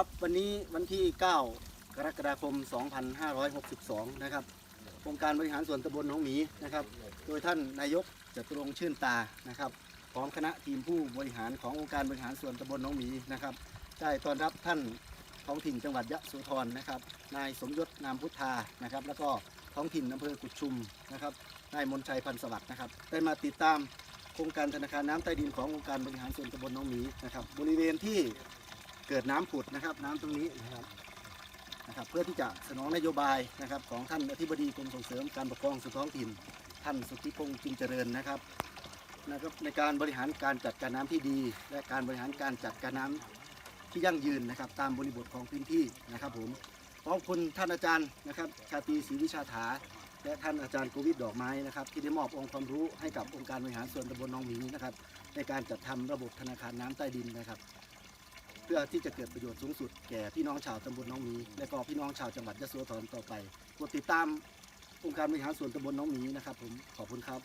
ครับวันนี้วันที่ 9 กรกฎาคม 2562 นะครับองค์การบริหารส่วนตำบลหนองหมีนะครับ โดยท่านนายกจตุรงค์ชื่นตานะครับพร้อมคณะทีมผู้บริหารขององค์การบริหารส่วนตำบลหนองหมีนะครับ ได้ต้อนรับท่านท้องถิ่นจังหวัดยะโสธรนะครับ นายสมยศนามพุทธานะครับ แล้วก็ท้องถิ่นอำเภอกุดชุมนะครับ นายมนชัยพันธ์สวัสดิ์นะครับ ได้มาติดตามโครงการธนาคารน้ำใต้ดินขององค์การบริหารส่วนตำบลหนองหมีนะครับ บริเวณที่ เกิดน้ำผุดนะครับ น้ำตรงนี้นะครับนะครับเพื่อที่จะสนองนโยบายนะครับของท่านอธิบดีกรมส่งเสริมการปกครองส่วนท้องถิ่น ท่านสุทธิพงษ์จินเจริญนะครับนะครับในการบริหารการจัดการน้ำที่ดี และการบริหารการจัดการน้ำที่ยั่งยืนนะครับ ตามบริบทของพื้นที่นะครับผมขอบคุณท่านอาจารย์นะครับ ชาตรีศรีวิชาถา และท่านอาจารย์โกวิทดอกไม้นะครับ ที่ได้มอบองค์ความรู้ให้กับองค์การบริหารส่วนตำบลหนองหมีนะครับ ในการจัดทำระบบธนาคารน้ำใต้ดินนะครับ เพื่อที่จะเกิดประโยชน์สูงสุดแก่พี่น้องชาวตำบลน้องหมีและก็พี่น้องชาวจังหวัดยะโสธรต่อไปกดติดตามองค์การบริหารส่วนตำบลน้องหมีนะครับผมขอบคุณครับ